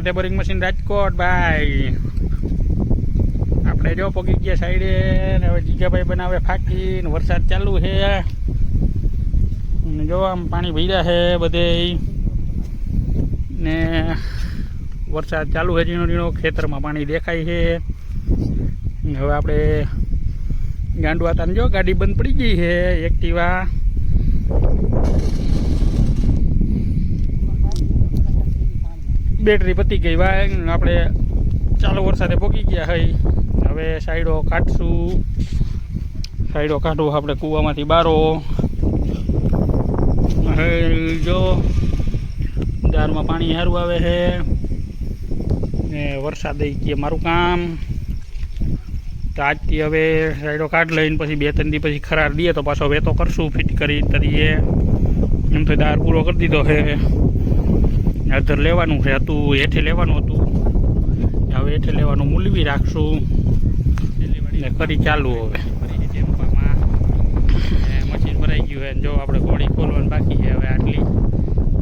રાતે boring machine Rajkot ભાઈ આપણે જો પગી ગયા સાઈડે ને હવે જીગાભાઈ બનાવે ફાકી ને વરસાદ ચાલુ છે. ને જો આમ પાણી ભર્યા છે બધે. ને વરસાદ ચાલુ છે ઝીણો ઝીણો, ખેતરમાં પાણી દેખાય છે. હવે આપણે ગાંડવા તાને જો ગાડી બંધ પડી ગઈ છે, એક્ટિવા. બેટરી પતી ગઈ ભાઈ આપણે ચાલુ વરસાદે પોગી ગયા હઈ. હવે સાઈડો કાઢશું. સાઈડો કાઢવું આપણે કૂવામાંથી બારો. જો દારમાં પાણી સારું આવે છે. ને વરસાદ કે મારું કામ. તો આજથી હવે સાઈડો કાઢ લઈને પછી બે ત્રણ દી પછી ખરાર દઈએ તો પાછો વેતો કરશું, ફિટ કરી તરીએ. એમ તો દાર પૂરો કરી દીધો છે. અધર લેવાનું છે, હતું હેઠે લેવાનું હતું. હવે હેઠે લેવાનું, મૂલવી રાખશું. ને કરી ચાલુ હવે. મશીન ભરાઈ ગયું હોય જો આપણે ઘોડી ખોલવાની બાકી છે, હવે આટલી,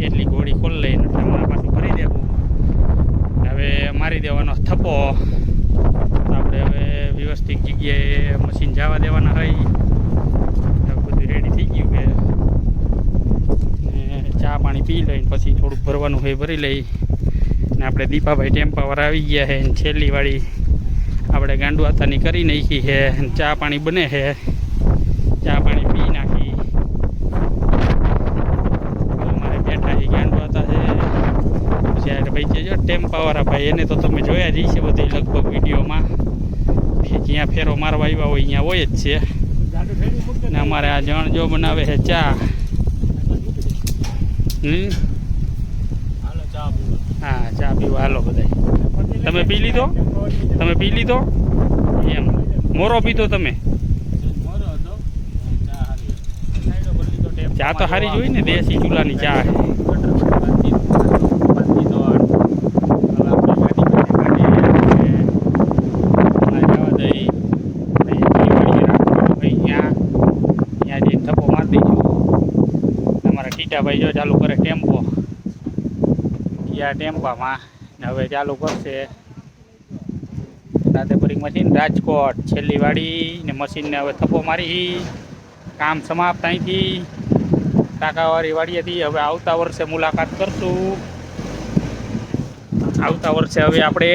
એટલી ઘોડી ખોલી લઈને હમણાં પાછું ભરી દેવું. હવે મારી દેવાનો થપ્પો. આપણે હવે વ્યવસ્થિત જગ્યાએ મશીન જવા દેવાના હોય બધું રેડી થઈ ગયું ને ચા પાણી પી લઈને પછી થોડુંક ભરવાનું હોય ભરી લઈ. ને આપણે દીપાભાઈ ટેમ્પાવાર આવી ગયા છે ને છેલ્લી વાળી આપણે ગાંડુઆતાની કરી નાખી છે ચા પાણી બને છે. ચા પાણી પી નાખી. અમારે બેઠા છે ગાંડુઆતા છે. જ્યારે ભાઈ જે ટેમ્પાવાળા ભાઈ, એને તો તમે જોયા જ છે બધી લગભગ વિડીયોમાં. જ્યાં ફેરો મારવા આવ્યા હોય અહીંયા હોય જ છે. ને અમારે આ જણ જો બનાવે છે ચા. હમ? હા ચા પીવા. હાલો બધા તમે પી લીધો? તમે પી લીધો? એમ. મોરો પીધો તમે? ચા તો સારી જોઈ ને દેશી ચૂલાની ચા ટીટાભાઈ જો ચાલુ ગયા ટેમ્પામાં હવે ચાલુ કરશે. રાધેપુરી મશીન રાજકોટ, છેલ્લી વાડી ને મશીનને હવે થપ્પો મારી. કામ સમાપ્ત અહીંથી. ટાંકાવાળી વાડીએથી હવે આવતા વર્ષે મુલાકાત કરશું. આવતા વર્ષે હવે આપણે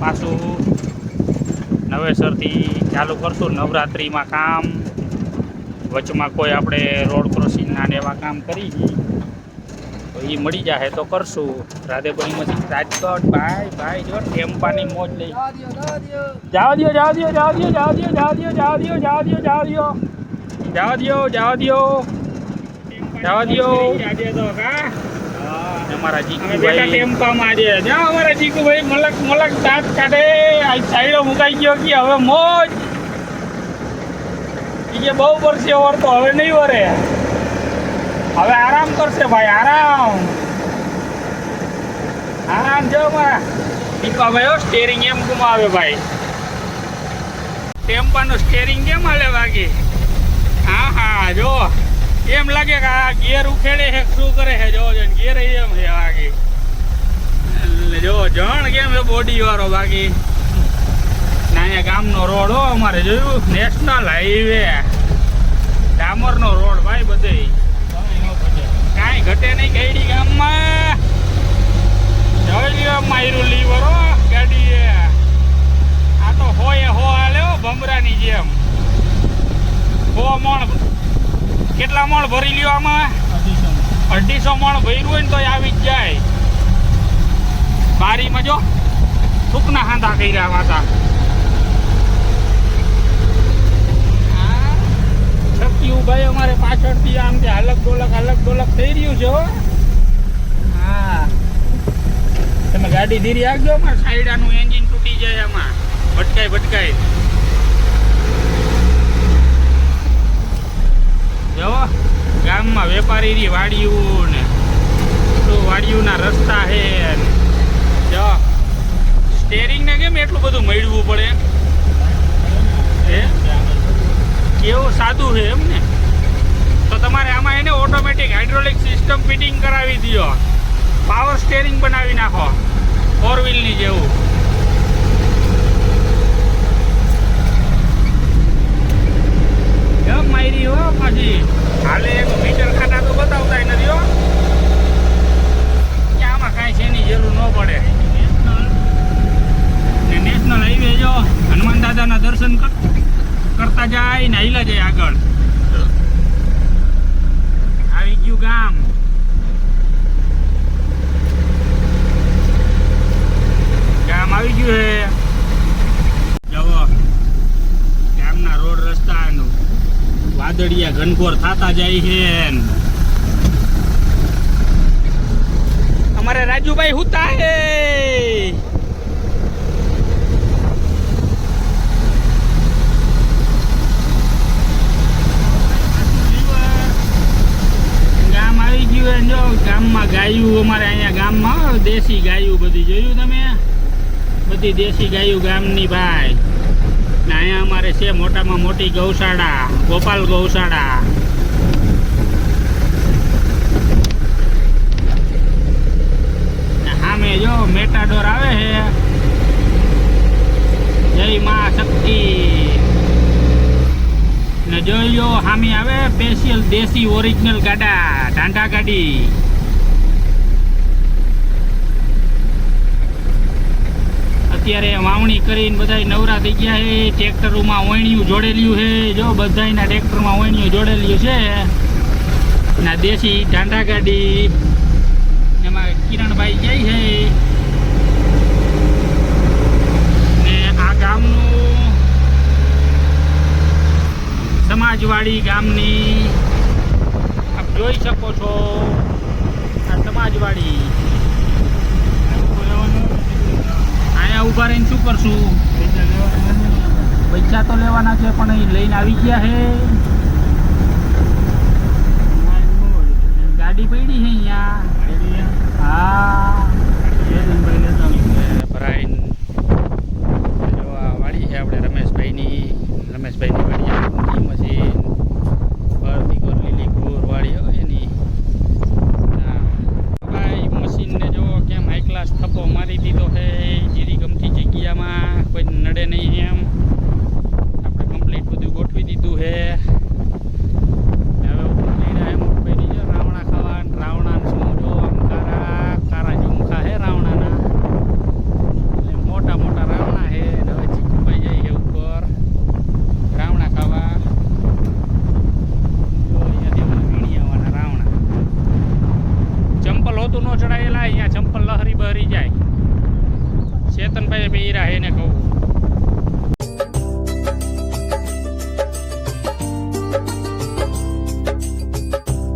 પાછું નવેસરથી ચાલુ કરશું નવરાત્રિમાં કામ. વચમાં કોઈ આપણે રોડ ક્રોસિંગના ને એવા કામ કરી એ મળી જાય તો કરશું. રાધેપુરીમાંથી રાજકોટ, ભાઈ ભાઈ, જો ટેમ્પાની મોજ લઈ. જાવ દો જાવ દો જાવ દો જાવ દો જાવ દો જાવ દો જાવ દો જાવ દો જાવ દો જાવ દો જાવ દો અમારા જીકુભાઈ ટેમ્પામાં આજે. જા અમારા જીકુભાઈ મલક મલક દાંત કાઢે. આ સાઈડો મુકાઈ ગયો કે હવે મોજ. એ બહુ વર્ષે વરતો હવે નહીં વરે. હવે આરામ કરશે ભાઈ, આરામ. આરામ જો મારા. દીપાભાઈ હો સ્ટેરિંગ એમ ગુમાવે ભાઈ. ટેમ્પાનું સ્ટેરિંગ કેમ હાલે વાગે? હા હા જો. એમ લાગે કે આ ગિયર ઉખેડે છે, શું કરે છે, જો ગિયર એમ છે વાગે. જો, જણ કેમ છે બોડી વાળો બાકી ના ગામનો રોડ હો, અમારે જોયું, નેશનલ હાઈવે ડામરનો રોડ ભાઈ બધે. કાંઈ ઘટે નહીં ગઈડી ગામમાં. માયરું લીવર ગાડીએ. આ તો હોય હો હાલે ભમરાની જેમ. હો મણ કેટલા મણ ભરી લ્યો આમાં? અઢીસો મણ ભર્યું હોય ને તો આવી જ જાય. બારીમાં જો, થૂકના હાંધા કર્યા વાતા. છક્યું ભાઈ અમારે પાછળથી આમ કે અલગ ડોલક અલગ ડોલક થઈ રહ્યું છે હા. તમે ગાડી ધીરી આગજો માં સાઈડાનું એન્જિન તૂટી જાય એમાં ભટકાય ભટકાય. જો, ગામમાં વેપારીની વાડીયું ને તો વાડીયુંના રસ્તા છે. જો સ્ટેરિંગ ને કેમ એટલું બધું મળવું પડે હે કેવું સાદું છે એમ ને તો તમારે આમાં એને ઓટોમેટિક હાઇડ્રોલિક સિસ્ટમ ફિટિંગ કરાવી દો. પાવર સ્ટેરિંગ બનાવી નાખો. ફોર વ્હીલની જેવું. એમ માયરી હો પછી હાલે એક મીટર ખાતા તો બતાવતા નથી હો. આમાં કાંઈ છે એની જરૂર ન પડે. નેશનલ હાઈવે જો હનુમાન દાદાના દર્શન કર- કરતા જાય ને હાઈલા જાય આગળ. આવી ગયું ગામ. ગામ આવી ગયું હે. જવો ગામના રોડ રસ્તાનું વાદળિયા ઘનઘોર થતા જાય છે. અમારે રાજુભાઈ હુતા હે ગામ આવી ગયું હે જો ગામમાં ગાયું અમારે અહીંયા ગામમાં દેશી ગાયું બધી જોયું તમે? બધી દેશી ગાયું ગામની ભાઈ. ને અહીંયા અમારે છે મોટામાં મોટી ગૌશાળા, ગોપાલ ગૌશાળા. સામે જો મેટાડોર આવે છે. જય મા શક્તિ. ને જોઈ લો, સામે આવે સ્પેશિયલ દેશી ઓરિજિનલ ગાડા, ઢાંઢા ગાડી. અત્યારે વાવણી કરીને બધા નવરા થઈ ગયા છે. ટ્રેક્ટરોમાં ઓયણિયું જોડેલું છે. જો બધાયના ટ્રેક્ટરમાં ઓયણિયું જોડેલું છે. ના દેશી ઢાંઢા ગાડી. એમાં કિરણભાઈ જાય છે. ને આ ગામનું સમાજવાડી ગામની આપ જોઈ શકો છો. આ સમાજવાડી. અહીંયા ઊભા રહીને શું કરશું? પૈસા તો લેવાના છે, પણ અહીં લઈને આવી ગયા છે ગાડી પડી છે અહીંયા હા ભરાઈને જો આ વાડી છે આપણે રમેશભાઈની રમેશભાઈની વાડી ઊંચી મશીન ફરતી કોર લીલી કોર વાડી હોય એની હા. ભાઈ મશીનને જો કેમ હાઈ ક્લાસ થપ્પો મારી દીધો છે જીરી ગમતી જગ્યામાં કોઈ નડે નહીં એમ આપણે કમ્પ્લીટ બધું ગોઠવી દીધું છે હવે ઉપર જઈ રહ્યા મોટભાઈની જો રાવણા ખાવા ને રાવણા ને શું જો આમ કારા કારા ઝુમખા હે રાવણાના એટલે મોટા મોટા રાવણા છે ને હવે ચીકુભાઈ જાય છે ઉપર રાવણા ખાવા જો અહીંયા દેવાના વીણિયાવાના રાવણા ચંપલ ન ચડાયેલા અહીંયા ચંપલ લહરી બહરી જાય. ચેતનભાઈ પહેર્યા એને કહું